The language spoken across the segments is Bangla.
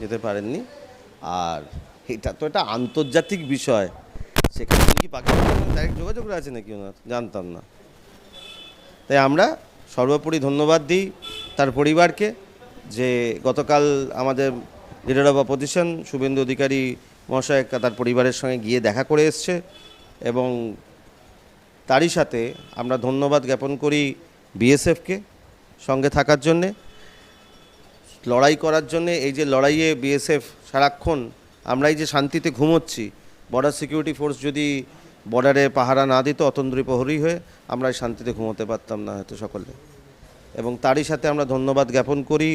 যেতে পারেননি। আর এটা তো একটা আন্তর্জাতিক বিষয়। সেখানে কি পাকিস্তানের ডাইরেক্ট যোগাযোগ আছে নাকি ওনার? জানতাম না। তাই আমরা সর্বোপরি ধন্যবাদ দিই তার পরিবারকে যে গতকাল আমাদের leader of opposition Suvendu Adhikari মহাশয় তার পরিবারের সঙ্গে গিয়ে দেখা করে এসছে এবং তারই সাথে আমরা ধন্যবাদ জ্ঞাপন করি বিএসএফকে সঙ্গে থাকার জন্যে। লড়াই করার জন্যে এই যে লড়াইয়ে বিএসএফ সারাক্ষণ আমরা এই যে শান্তিতে ঘুমোচ্ছি বর্ডার সিকিউরিটি ফোর্স যদি বর্ডারে পাহারা না দিত, অতন্দ্রী প্রহরী হয়ে আমরা শান্তিতে ঘুমোতে পারতাম না হয়তো সকলে। এবং তারই সাথে আমরা ধন্যবাদ জ্ঞাপন করি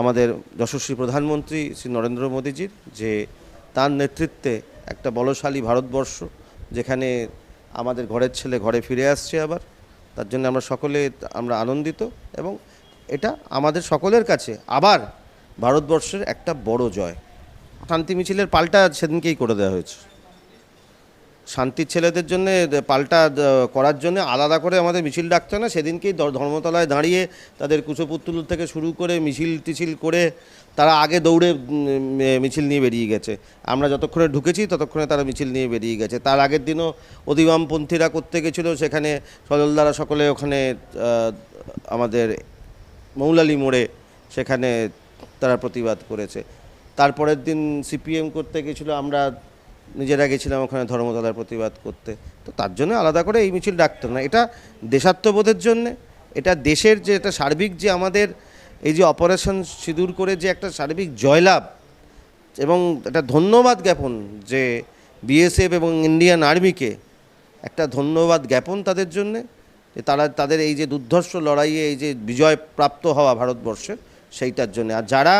আমাদের যশস্বী প্রধানমন্ত্রী শ্রী নরেন্দ্র মোদীজির, যে তার নেতৃত্বে একটা বলশালী ভারতবর্ষ, যেখানে আমাদের ঘরের ছেলে ঘরে ফিরে আসছে আবার, তার জন্য আমরা সকলে, আমরা আনন্দিত এবং এটা আমাদের সকলের কাছে। আবার ভারতবর্ষের একটা বড় জয়। শান্তি মিছিলের পাল্টা সেদিনকেই করে দেওয়া হয়েছে। শান্তির ছেলেদের জন্য পাল্টা করার জন্য আলাদা করে আমাদের মিছিল ডাকতে না। সেদিনকেই ধর্মতলায় দাঁড়িয়ে তাদের কুশপুত্তুল থেকে শুরু করে মিছিল টিছিল করে তারা আগে দৌড়ে মিছিল নিয়ে বেরিয়ে গেছে। আমরা যতক্ষণে ঢুকেছি ততক্ষণে তারা মিছিল নিয়ে বেরিয়ে গেছে। তার আগের দিনও অধিবামপন্থীরা করতে গেছিল। সেখানে সজলদারা সকলে ওখানে আমাদের মৌলালি মোড়ে সেখানে তারা প্রতিবাদ করেছে। তারপরের দিন সিপিএম করতে গেছিল, আমরা নিজেরা গেছিলাম ওখানে ধর্মতলার প্রতিবাদ করতে। তো তার জন্য আলাদা করে এই মিছিল ডাকতাম না। এটা দেশাত্মবোধের জন্যে, এটা দেশের যে একটা সার্বিক যে আমাদের এই যে অপারেশন সিঁদুর করে যে একটা সার্বিক জয়লাভ এবং একটা ধন্যবাদ জ্ঞাপন যে বিএসএফ এবং ইন্ডিয়ান আর্মিকে একটা ধন্যবাদ জ্ঞাপন তাদের জন্যে তারা, তাদের এই যে দুর্ধর্ষ লড়াইয়ে এই যে বিজয় প্রাপ্ত হওয়া ভারতবর্ষের সেইটার জন্য। আর যারা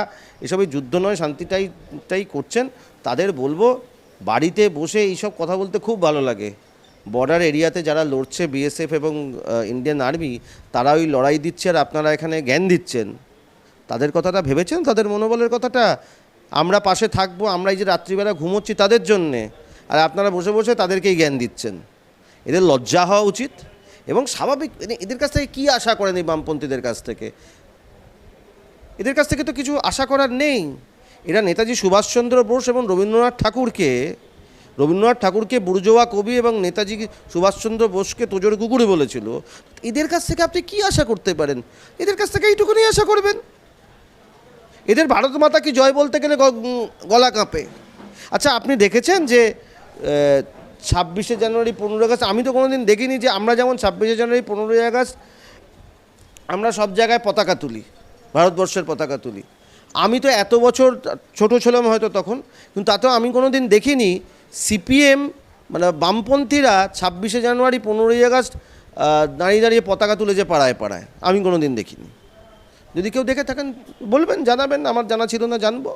এসব এই যুদ্ধ নয়, শান্তিটাই, টাই করছেন, তাদের বলব, বাড়িতে বসে এইসব কথা বলতে খুব ভালো লাগে। বর্ডার এরিয়াতে যারা লড়ছে, বিএসএফ এবং ইন্ডিয়ান আর্মি, তারা ওই লড়াই দিচ্ছে আর আপনারা এখানে জ্ঞান দিচ্ছেন। তাদের কথাটা ভেবেছেন? তাদের মনোবলের কথাটা? আমরা পাশে থাকব, আমরা এই যে রাত্রিবেলা ঘুমোচ্ছি তাদের জন্যে। আর আপনারা বসে বসে তাদেরকেই জ্ঞান দিচ্ছেন। এদের লজ্জা হওয়া উচিত। এবং স্বাভাবিক মানে এদের কাছ থেকে কী আশা করেন এই বামপন্থীদের কাছ থেকে? এদের কাছ থেকে তো কিছু আশা করার নেই। এরা নেতাজি সুভাষচন্দ্র বোস এবং রবীন্দ্রনাথ ঠাকুরকে রবীন্দ্রনাথ ঠাকুরকে বুর্জোয়া কবি এবং নেতাজি সুভাষচন্দ্র বোসকে তোজোর কুকুরে বলেছিল। এদের কাছ থেকে আপনি কি আশা করতে পারেন? এদের কাছ থেকে এইটুকুনি আশা করবেন। এদের ভারত মাতা কি জয় বলতে গেলে গলা কাঁপে। আচ্ছা আপনি দেখেছেন যে ছাব্বিশে জানুয়ারি পনেরোই আগস্ট, আমি তো কোনোদিন দেখিনি যে আমরা যেমন ছাব্বিশে জানুয়ারি পনেরোই আগস্ট, আমরা সব জায়গায় পতাকা তুলি, ভারতবর্ষের পতাকা তুলি। আমি তো এত বছর ছোট ছিলাম হয়তো তখন, কিন্তু তাতেও আমি কোনো দিন দেখিনি সিপিএম মানে বামপন্থীরা ছাব্বিশে জানুয়ারি পনেরোই আগস্ট দাঁড়িয়ে দাঁড়িয়ে পতাকা তুলেছে পাড়ায় পাড়ায়, আমি কোনো দিন দেখিনি। যদি কেউ দেখে থাকেন, বলবেন, জানাবেন, আমার জানা ছিল না, জানব।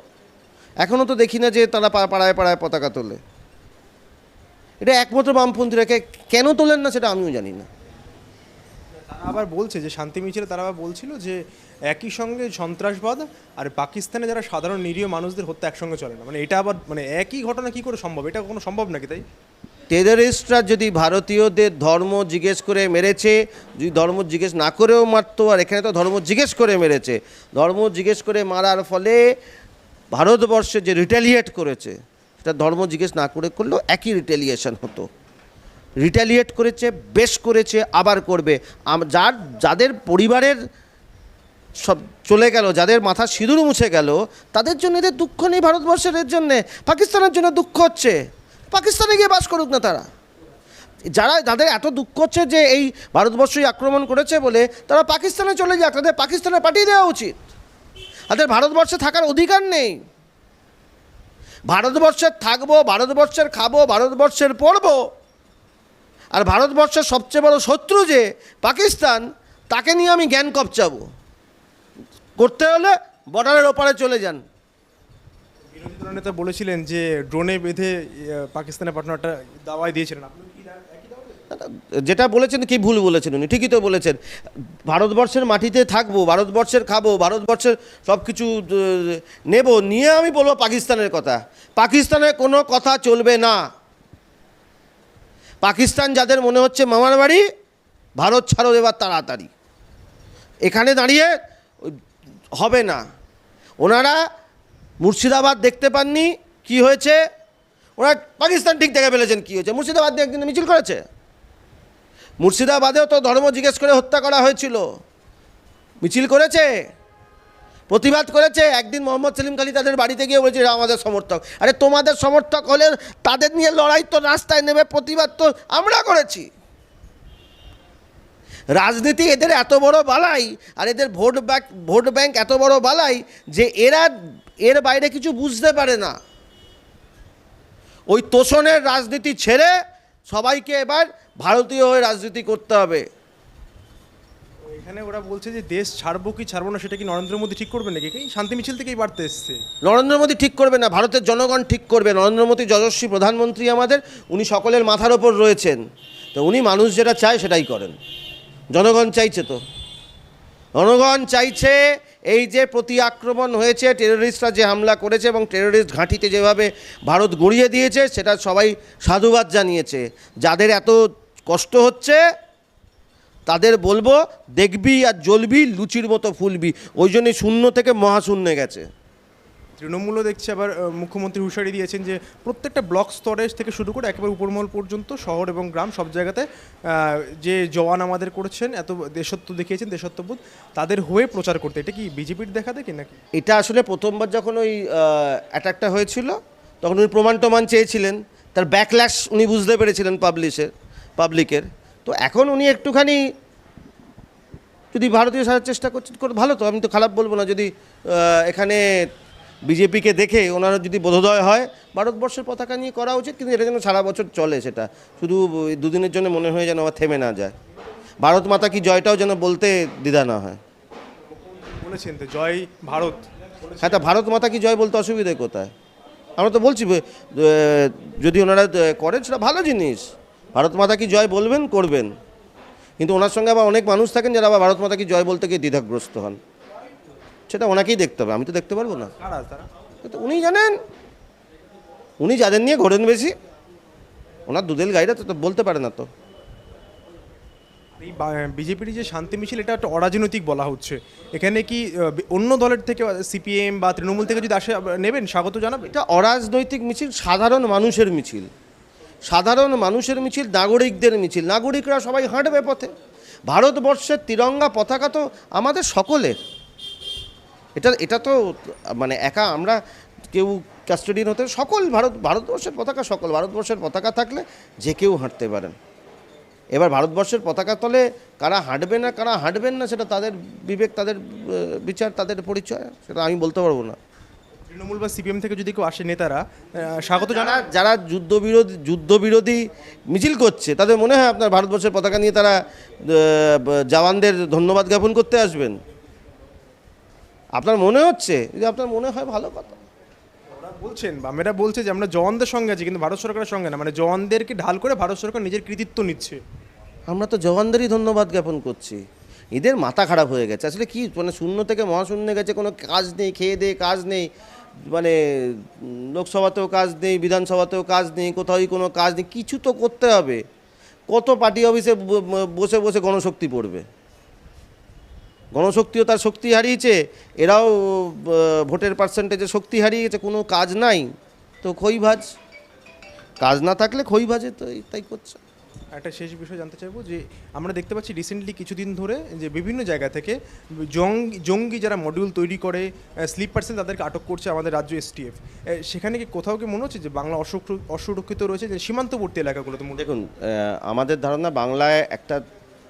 এখনও তো দেখি না যে তারা পাড়ায় পাড়ায় পতাকা তোলে। এটা একমাত্র বামপন্থীরা কে- কেন তোলেন না সেটা আমিও জানি না। আবার বলছে যে শান্তি মিছিলে তারা আবার বলছিল যে একই সঙ্গে সন্ত্রাসবাদ আর পাকিস্তানে যারা সাধারণ নিরীহ মানুষদের হত্যা একসঙ্গে চলে না। মানে এটা আবার মানে একই ঘটনা কি করে সম্ভব? এটা কোনো সম্ভব নাকি তাই? টেররিস্টরা যদি ভারতীয়দের ধর্ম জিজ্ঞেস করে মেরেছে যদি ধর্ম জিজ্ঞেস না করেও মারতো আর এখানে তো ধর্ম জিজ্ঞেস করে মেরেছে ধর্ম জিজ্ঞেস করে মারার ফলে ভারতবর্ষে যে রিটালিয়েট করেছে সেটা ধর্ম জিজ্ঞেস না করে করলেও একই রিটালিয়েশন হতো। রিটালিয়েট করেছে, বেশ করেছে, আবার করবে। যার, যাদের পরিবারের সব চলে গেল, যাদের মাথা সিঁদুর মুছে গেল, তাদের জন্য এদের দুঃখ নেই ভারতবর্ষের জন্যে। পাকিস্তানের জন্য দুঃখ হচ্ছে। পাকিস্তানে গিয়ে বাস করুক না তারা। যারা তাদের এত দুঃখ হচ্ছে যে এই ভারতবর্ষই আক্রমণ করেছে বলে, তারা পাকিস্তানে চলে যাক, তাদের পাকিস্তানে পাঠিয়ে দেওয়া উচিত। তাদের ভারতবর্ষে থাকার অধিকার নেই। ভারতবর্ষের থাকব, ভারতবর্ষের খাব, ভারতবর্ষের পড়ব। আর ভারতবর্ষের সবচেয়ে বড় শত্রু যে পাকিস্তান, তাকে নিয়ে আমি জ্ঞান কপচাবো। করতে হলে বর্ডারের ওপারে চলে যান। বিরোধী নেতা বলেছিলেন যে ড্রোনে বেঁধে পাকিস্তানে পাঠানোটা দাওয়াই দিয়েছিলেন। আপনি কি দা- একই দাওয়াই? যেটা বলেছেন কি ভুল বলেছেন উনি? ঠিকই তো বলেছেন। ভারতবর্ষের মাটিতে থাকব, ভারতবর্ষের খাব, ভারতবর্ষের সব কিছু নেব, নিয়ে আমি বলব পাকিস্তানের কথা। পাকিস্তানের কোনো কথা চলবে না। পাকিস্তান যাদের মনে হচ্ছে মামার বাড়ি, ভারত ছাড়ো এবার তাড়াতাড়ি। এখানে দাঁড়িয়ে হবে না। ওনারা মুর্শিদাবাদ দেখতে পাননি, কি হয়েছে? ওরা পাকিস্তান ঠিক দেখে ফেলেছেন কী হয়েছে। মুর্শিদাবাদ একদিন মিছিল করেছে? মুর্শিদাবাদেও তো ধর্ম জিজ্ঞেস করে হত্যা করা হয়েছিল। মিছিল করেছে, প্রতিবাদ করেছে। একদিন মোহাম্মদ সেলিম খালি তাদের বাড়িতে গিয়ে বলেছে আমাদের সমর্থক। আরে, তোমাদের সমর্থক হলে তাদের নিয়ে লড়াই তো রাস্তায় নেমে প্রতিবাদ তো আমরা করেছি। রাজনীতি এদের এত বড় বালাই, আর এদের ভোট ব্যাঙ্ক ভোট ব্যাংক এত বড় বালাই যে এরা এর বাইরে কিছু বুঝতে পারে না। ওই তোষণের রাজনীতি ছেড়ে সবাইকে এবার ভারতীয় হয়ে রাজনীতি করতে হবে। এখানে ওরা বলছে যে দেশ ছাড়বো কি ছাড়বো না সেটা কি নরেন্দ্র মোদী ঠিক করবে নাকি? শান্তি মিছিল থেকেই বাড়তে এসছে। নরেন্দ্র মোদী ঠিক করবে না ভারতের জনগণ ঠিক করবে। নরেন্দ্র মোদী যশস্বী প্রধানমন্ত্রী আমাদের উনি সকলের মাথার ওপর রয়েছেন। তো উনি মানুষ যেটা চায় সেটাই করেন। জনগণ চাইছে তো। জনগণ চাইছে এই যে প্রতি আক্রমণ হয়েছে টেররিস্টরা যে হামলা করেছে এবং টেররিস্ট ঘাঁটিতে যেভাবে ভারত গড়িয়ে দিয়েছে সেটা সবাই সাধুবাদ জানিয়েছে। যাদের এত কষ্ট হচ্ছে তাদের বলব দেখবি আর জ্বলবি লুচির মতো ফুলবি। ওই জন্যই শূন্য থেকে মহাশূন্যে গেছে। তৃণমূলও দেখছি আবার মুখ্যমন্ত্রী হুঁশিয়ারি দিয়েছেন যে প্রত্যেকটা ব্লক স্তরে থেকে শুরু করে একেবারে উপরমহল পর্যন্ত শহর এবং গ্রাম সব জায়গাতে যে জওয়ান আমাদের করেছেন এত দেশত্ব দেখিয়েছেন দেশত্ববোধ তাদের হয়ে প্রচার করতে। এটা কি বিজেপির দেখা দেখি নাকি? এটা আসলে প্রথমবার যখন ওই অ্যাটাকটা হয়েছিল তখন উনি প্রমাণ টমান চেয়েছিলেন। তার ব্যাকল্যাশ উনি বুঝতে পেরেছিলেন পাবলিশের পাবলিকের তো এখন উনি একটুখানি যদি ভারতীয় সাজার চেষ্টা করছেন করে ভালো তো আমি তো খারাপ বলব না। যদি এখানে বিজেপিকে দেখে ওনারা যদি বোধোদয় হয় ভারতবর্ষের পতাকা নিয়ে করা উচিত কিন্তু এটা যেন সারা বছর চলে সেটা। শুধু দুদিনের জন্য মনে হয় যেন আবার থেমে না যায়। ভারত মাতা কি জয়টাও যেন বলতে দ্বিধা না হয়। বলেছেন তো জয় ভারত। হ্যাঁ তা ভারত মাতা কি জয় বলতে অসুবিধে কোথায়? আমরা তো বলছি যদি ওনারা করেন সেটা ভালো জিনিস। ভারত মাতা কি জয় বলবেন? করবেন। কিন্তু ওনার সঙ্গে আবার অনেক মানুষ থাকেন যারা আবার ভারত মাতা কি জয় বলতে গিয়ে দ্বিধাগ্রস্ত হন। সেটা ওনাকেই দেখতে হবে আমি তো দেখতে পারব না। উনি জানেন। উনি যাদের নিয়ে ঘোরেন বেশি ওনার দুদেল গাইরা তো তো বলতে পারে না তো। এই বিজেপির যে শান্তি মিছিল এটা একটা অরাজনৈতিক বলা হচ্ছে। এখানে কি অন্য দলের থেকে সিপিএম বা তৃণমূল থেকে যদি আসে নেবেন? স্বাগত জানাবেন? এটা অরাজনৈতিক মিছিল সাধারণ মানুষের মিছিল। সাধারণ মানুষের মিছিল, নাগরিকদের মিছিল। নাগরিকরা সবাই হাঁটবে পথে। ভারতবর্ষের তিরঙ্গা পতাকা তো আমাদের সকলের। এটা এটা তো মানে একা আমরা কেউ কাস্টোডিয়ান হতে, সকল ভারত, ভারতবর্ষের পতাকা সকল। ভারতবর্ষের পতাকা থাকলে যে কেউ হাঁটতে পারেন। এবার ভারতবর্ষের পতাকা তলে কারা হাঁটবে না, কারা হাঁটবেন না, সেটা তাদের বিবেক, তাদের বিচার, তাদের পরিচয়, সেটা আমি বলতে পারব না। তৃণমূল বা সিপিএম থেকে যদি কেউ আসে নেতারা স্বাগত জানা যারা যুদ্ধবিরোধী যুদ্ধবিরোধী মিছিল করছে তাদের মনে হয় আপনার ভারতবর্ষের পতাকা নিয়ে তারা জওয়ানদের ধন্যবাদ জ্ঞাপন করতে আসবেন? আপনার মনে হচ্ছে? যদি আপনার মনে হয় ভালো কথা। বলছেন বামেরা বলছে যে আমরা জওয়ানদের সঙ্গে আছি কিন্তু ভারত সরকারের সঙ্গে না মানে জওয়ানদেরকে ঢাল করে ভারত সরকার নিজের কৃতিত্ব নিচ্ছে। আমরা তো জওয়ানদেরই ধন্যবাদ জ্ঞাপন করছি। এদের মাথা খারাপ হয়ে গেছে। আসলে কি মানে শূন্য থেকে মহাশূন্যে গেছে কোনো কাজ নেই খেয়ে দিয়ে কাজ নেই। মানে লোকসভাতেও কাজ নেই, বিধানসভাতেও কাজ নেই, কোথাওই কোনো কাজ নেই, কিছু তো করতে হবে। কত পার্টি অফিসে বসে বসে গণশক্তি পড়বে? গণশক্তিও তার শক্তি হারিয়েছে, এরাও ভোটের পার্সেন্টেজে শক্তি হারিয়েছে, কোনো কাজ নাই। তো খই ভাজ কাজ না থাকলে খই ভাজে তো তাই করছে। একটা শেষ বিষয় জানতে চাইব যে আমরা দেখতে পাচ্ছি রিসেন্টলি কিছুদিন ধরে যে বিভিন্ন জায়গা থেকে জঙ্গি জঙ্গি যারা মডিউল তৈরি করে স্লিপ পার্সেল তাদেরকে আটক করছে আমাদের রাজ্য এসটিএফ সেখানে কি কোথাও কি মনে হচ্ছে যে বাংলা অসুর- অসুরক্ষিত রয়েছে যে সীমান্তবর্তী এলাকাগুলোতে দেখুন আমাদের ধারণা বাংলায় একটা,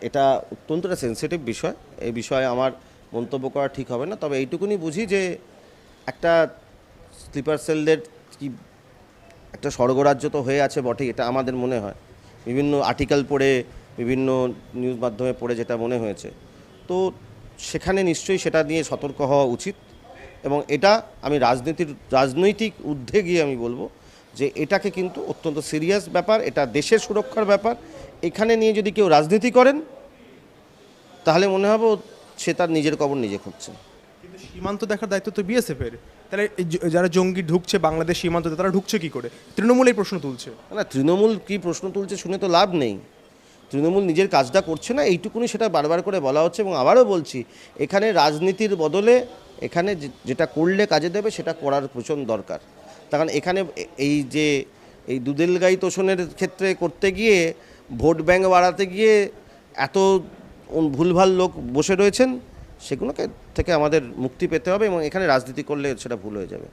এটা অত্যন্ত একটা সেন্সিটিভ বিষয়। এই বিষয়ে আমার মন্তব্য করা ঠিক হবে না। তবে এইটুকুনি বুঝি যে একটা স্লিপার সেলদের কি একটা স্বর্গরাজ্য তো হয়ে আছে বটেই, এটা আমাদের মনে হয়। বিভিন্ন আর্টিকেল পড়ে, বিভিন্ন নিউজ মাধ্যমে পড়ে যেটা মনে হয়েছে। তো সেখানে নিশ্চয়ই সেটা নিয়ে সতর্ক হওয়া উচিত এবং এটা আমি রাজনীতির, রাজনৈতিক ঊর্ধ্বে গিয়ে আমি বলব যে এটাকে কিন্তু অত্যন্ত সিরিয়াস ব্যাপার, এটা দেশের সুরক্ষার ব্যাপার। এখানে নিয়ে যদি কেউ রাজনীতি করেন, তাহলে মনে হবে সে তার নিজের কবর নিজে খুঁজছে। সীমান্ত দেখার দায়িত্ব তো বিএসএফ এর তাহলে যারা জঙ্গি ঢুকছে বাংলাদেশ সীমান্ততে তারা ঢুকছে কি করে? তৃণমূল এই প্রশ্ন তুলছে। না, তৃণমূল কি প্রশ্ন তুলছে শুনে তো লাভ নেই। তৃণমূল নিজের কাজটা করছে না, এইটুকুনি সেটা বারবার করে বলা হচ্ছে এবং আবারও বলছি, এখানে রাজনীতির বদলে এখানে যেটা করলে কাজে দেবে সেটা করার প্রচণ্ড দরকার। কারণ এখানে এই যে, এই দুদেল গাই তোষণের ক্ষেত্রে করতে গিয়ে, ভোট ব্যাংক বাড়াতে গিয়ে এত ভুলভাল লোক বসে রয়েছেন সেগুলোকে থেকে আমাদের মুক্তি পেতে হবে এবং এখানে রাজনীতি করলে সেটা ভুল হয়ে যাবে।